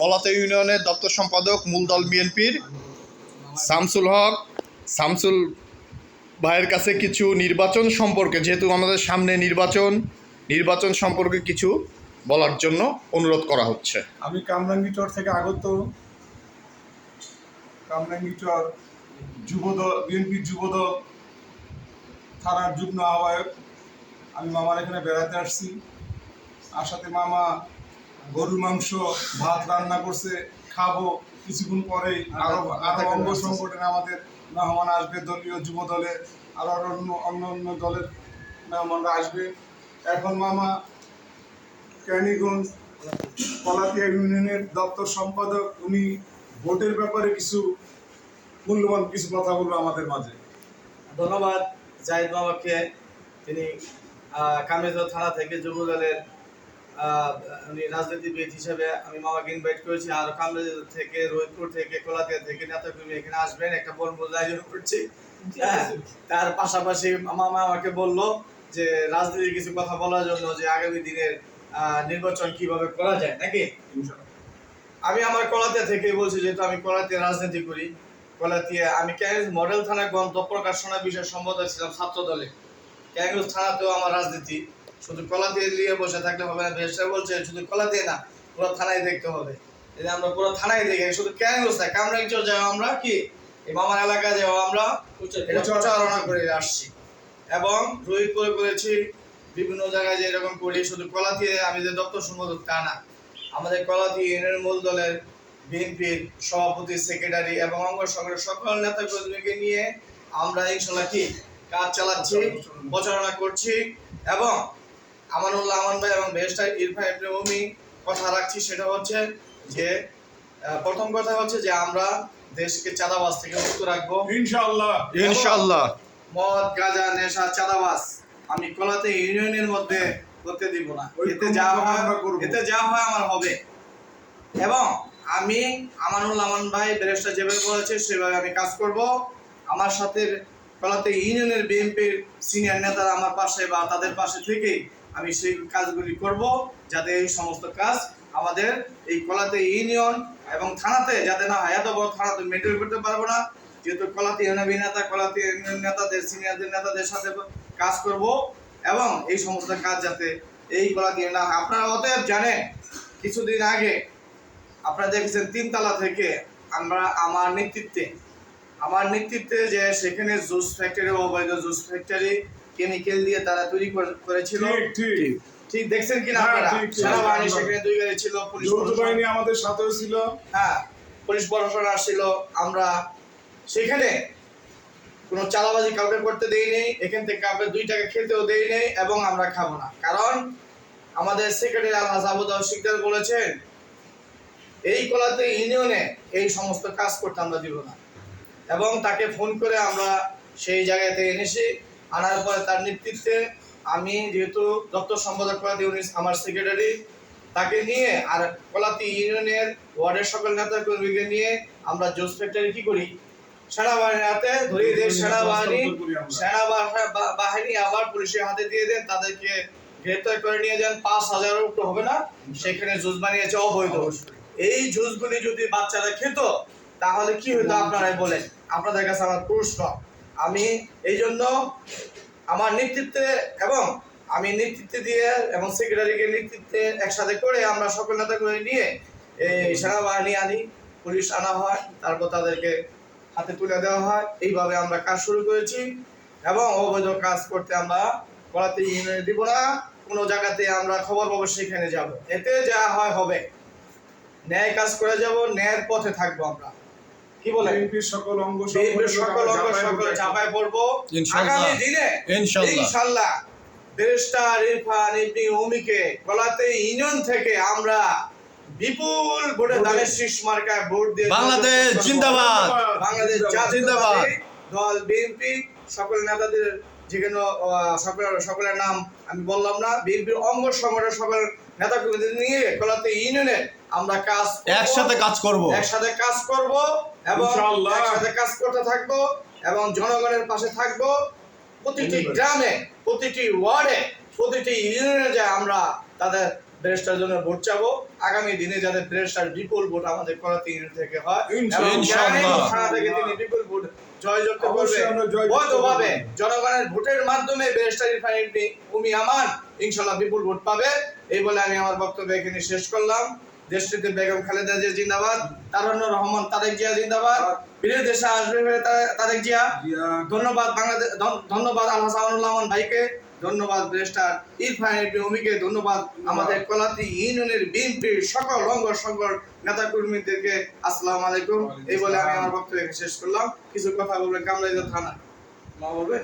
কলাতে ইউনিয়নের দপ্তর সম্পাদক মূলদল বিএনপির শামসুল হক। শামসুল ভাইয়ের কাছে কিছু নির্বাচন সম্পর্কে, যেহেতু আমাদের সামনে নির্বাচন নির্বাচন সম্পর্কে কিছু বলার জন্য অনুরোধ করা হচ্ছে। আমি কামরাঙ্গীচর থেকে আগত। কামরাঙ্গীচর যুবদল বিএনপির যুবদল, থানার যুগ্ম আহ্বায়ক। আমি মামার এখানে বেড়াতে আসছি। আসাতে মামা গরুর মাংস ভাত রান্না করছে খাব। কিছুক্ষণ পরেই আরও আরও অঙ্গ সংগঠনে আমাদের মেহমান আসবে দলীয় যুব দলের আরও আরও অন্য অন্য অন্য দলের মেহমানরা আসবে। এখন মামা ক্যানিগঞ্জ কলাতিয়া ইউনিয়নের দপ্তর সম্পাদক উনি ভোটের ব্যাপারে কিছু মূল্যবান কিছু কথা বলব আমাদের মাঝে। ধন্যবাদ। জাহিদ মামাকে তিনি কামেজ থানা থেকে যুব দলের উনি রাজনীতিবিদ হিসেবে আমি মামাকে ইনভাইট করেছি। আর কামরাজ থেকে রোহিতপুর থেকে কোলাতিয়া থেকে নেতাকর্মী এখানে আসবেন। একটা বনভোজ আয়োজন করছি। হ্যাঁ, তার পাশাপাশি মামা আমাকে বলল যে রাজনীতির কিছু কথা বলার জন্য যে আগামী দিনের নির্বাচন কীভাবে করা যায় নাকি? আমি আমার কলাতিয়া থেকে বলছি যেহেতু আমি কলাতিয়া রাজনীতি করি। কলাতিয়া আমি ক্যাঙ্গেজ মডেল থানা গ্রন্থ প্রকাশনা বিষয়ে সম্পাদক ছিলাম ছাত্র দলে ক্যাঙ্গেজ থানাতেও আমার রাজনীতি। শুধু কলা দিয়ে নিয়ে বসে থাকলে হবে না বেশটা বলছে, শুধু কলাতিয়া না, পুরো থানায় দেখতে হবে। এই আমরা পুরো থানায় দেখি শুধু ক্যাঙ্গেজ না কামরাঙ্গচর যাও আমরা কি? এই মামার এলাকায় যাও আমরা প্রচারণা করে আসছি। এবং রোহিতপুরে করেছি, বিভিন্ন জায়গায় যে এরকম করি, শুধু কলাতিয়ে আমি যে দপ্তর সম্পাদক তা না। আমাদের কলাতি ইউনিয়ন মূল দলের বিএনপির সভাপতি সেক্রেটারি এবং অঙ্গ সংগঠনের সকল নেতা কর্মীকে নিয়ে আমরা ইনশাল্লাহ কি? কাজ চালাচ্ছি, প্রচারণা করছি এবং আমানুল্লাহ আমান ভাই এবং বেস্টার ইরফান ইবনে উমি কথা রাখছি সেটা হচ্ছে যে প্রথম কথা হচ্ছে যে আমরা দেশকে চাঁদাবাজ থেকে মুক্ত রাখব। ইনশাআল্লাহ। ইনশাল্লাহ মদ গাঁজা নেশা চাঁদাবাজ আমি কলাতে ইউনিয়নের মধ্যে করতে দিব না। এতে যা হয় আমরা করব। এতে যা হয় আমার হবে। এবং আমি আমানুল আমান ভাই ব্যারিস্টার যেভাবে বলেছে সেভাবে আমি কাজ করব। আমার সাথে কলাতে ইউনিয়নের বিএনপির সিনিয়র নেতারা আমার পাশে বা তাদের পাশে থেকেই আমি সেই কাজগুলি করব যাতে এই সমস্ত কাজ আমাদের এই কলাতে ইউনিয়ন এবং থানাতে যাতে না এত বড় থানাতে মেনটেন করতে পারব না। যেহেতু কলাতে ইউনিয়ন নেতা, কলাতে ইউনিয়ন নেতাদের, সিনিয়রদের, নেতাদের সাথে কাজ করব এবং এই সমস্ত কাজ যাতে এই কলাতে না আপনারা অতএব জানেন, কিছুদিন আগে আপনারা দেখেছেন, তিনতলা থেকে আমরা আমার নেতৃত্বে আমার নেতৃত্বে যে সেখানে জুস ফ্যাক্টরি অবৈধ জুস ফ্যাক্টরি কেমিক্যাল দিয়ে তারা তৈরি করেছিল। ঠিক দেখছেন কিনা হ্যাঁ, আপনারা? ঠিক, ঠিক। সেনাবাহিনী সেখানে দুই গাড়ি ছিল পুলিশ বাহিনী আমাদের সাথেও ছিল। হ্যাঁ পুলিশ প্রশাসন আসছিল। আমরা সেখানে কোনো চালাবাজি কাউকে করতে দেই নেই এখান থেকে কাউকে দুই টাকা খেতেও দেই নেই এবং আমরা খাব না। কারণ আমাদের সেক্রেটারি আল শিকদার বলেছেন এই কলাতে ইউনিয়নে এই সমস্ত কাজ করতে আমরা দিব না। এবং তাকে ফোন করে আমরা সেই জায়গাতে এনেছি। আনার পরে তার নেতৃত্বে আমি যেহেতু দপ্তর সম্পাদক কলাতি আমার সেক্রেটারি তাকে নিয়ে আর কলাতি ইউনিয়নের ওয়ার্ডের সকল নেতা কর্মীকে নিয়ে আমরা জোস ফ্যাক্টরি কি করি? সেনাবাহিনীর হাতে ধরিয়ে দেয় সেনাবাহিনী সেনাবাহিনী আবার পুলিশের হাতে দিয়ে দেন তাদেরকে গ্রেপ্তার করে নিয়ে যান। পাঁচ হাজারের উপর হবে না। সেখানে জুস বানিয়েছে অবৈধ। এই জুসগুলি যদি বাচ্চারা খেত তাহলে কি হতো আপনারাই বলেন? আপনাদের কাছে আমার প্রশ্ন। আমি এই জন্য আমার নেতৃত্বে এবং আমি নেতৃত্বে দিয়ে এবং সেক্রেটারিকে নেতৃত্বে একসাথে করে আমরা সকল নেতা করে নিয়ে এই সেনাবাহিনী আনি, পুলিশ আনা হয়, তারপর তাদেরকে হাতে তুলে দেওয়া হয়। এইভাবে আমরা কাজ শুরু করেছি এবং অবৈধ কাজ করতে আমরা করাতে দিব না। কোনো জায়গাতে আমরা খবর পাবো, সেখানে যাব। এতে যা হয় হবে। ন্যায় কাজ করে যাব, ন্যায়ের পথে থাকব আমরা। কি বিএনপির সকল অঙ্গ বিএনপির সকল অঙ্গ সকল চাপায় পড়ব আগামী দিনে ইনশাআল্লাহ। ইনশাআল্লাহ ব্যারিস্টার ইরফান ইবনি উমিকে গলাতে ইউনিয়ন থেকে আমরা বিপুল ভোটে দানের শীষ মার্কায় ভোট দিয়ে বাংলাদেশ জিন্দাবাদ। বাংলাদেশ জিন্দাবাদ। দল বিএনপি সকল নেতাদের যেখানে আহ, সকল সকলের নাম আমি বললাম না বিএনপির অঙ্গ সংগঠন সকল নেতা কর্মীদের নিয়ে কলাতে ইউনিয়নে আমরা কাজ একসাথে কাজ করব। একসাথে কাজ করব এবং একসাথে কাজ করতে থাকব এবং জনগণের পাশে থাকব। প্রতিটি গ্রামে প্রতিটি ওয়ার্ডে প্রতিটি ইউনিয়নে যে আমরা তাদের ব্রেস্টার জন্য ভোট চাবো। আগামী দিনে যাতে ব্রেস্টার বিপুল ভোট আমাদের করাতে ইউনিট থেকে হয়। ইনশাআল্লাহ। থেকে তিনি বিপুল ভোট জয়যুক্ত করবে আমরা বৈধভাবে জনগণের ভোটের মাধ্যমে ব্রেস্টার রিফাইনারি উমি আমান ইনশাল্লাহ বিপুল ভোট পাবে। এই বলে আমি আমার বক্তব্য এখানে শেষ করলাম। দেশটিতে বেগম খালেদা জিয়া জিন্দাবাদ তারুণ্য রহমান তারেক জিয়া জিন্দাবাদ। বীরের দেশে আসবে ফিরে তারেক জিয়া। ধন্যবাদ বাংলাদেশ ধন- ধন্যবাদ আল্লাহ সামানুল্লাহমান ভাইকে। ধন্যবাদ ব্রেস্টার ইরফান ভূমিকে ধন্যবাদ আমাদের কলাতি ইউনিয়নের বিএনপির সকল অঙ্গ সকল নেতা কর্মীদেরকে আসসালামু আলাইকুম। এই বলে আমি আমার বক্তব্য শেষ করলাম। কিছু কথা বলবেন কামরাইজ থানা। মা বলবেন?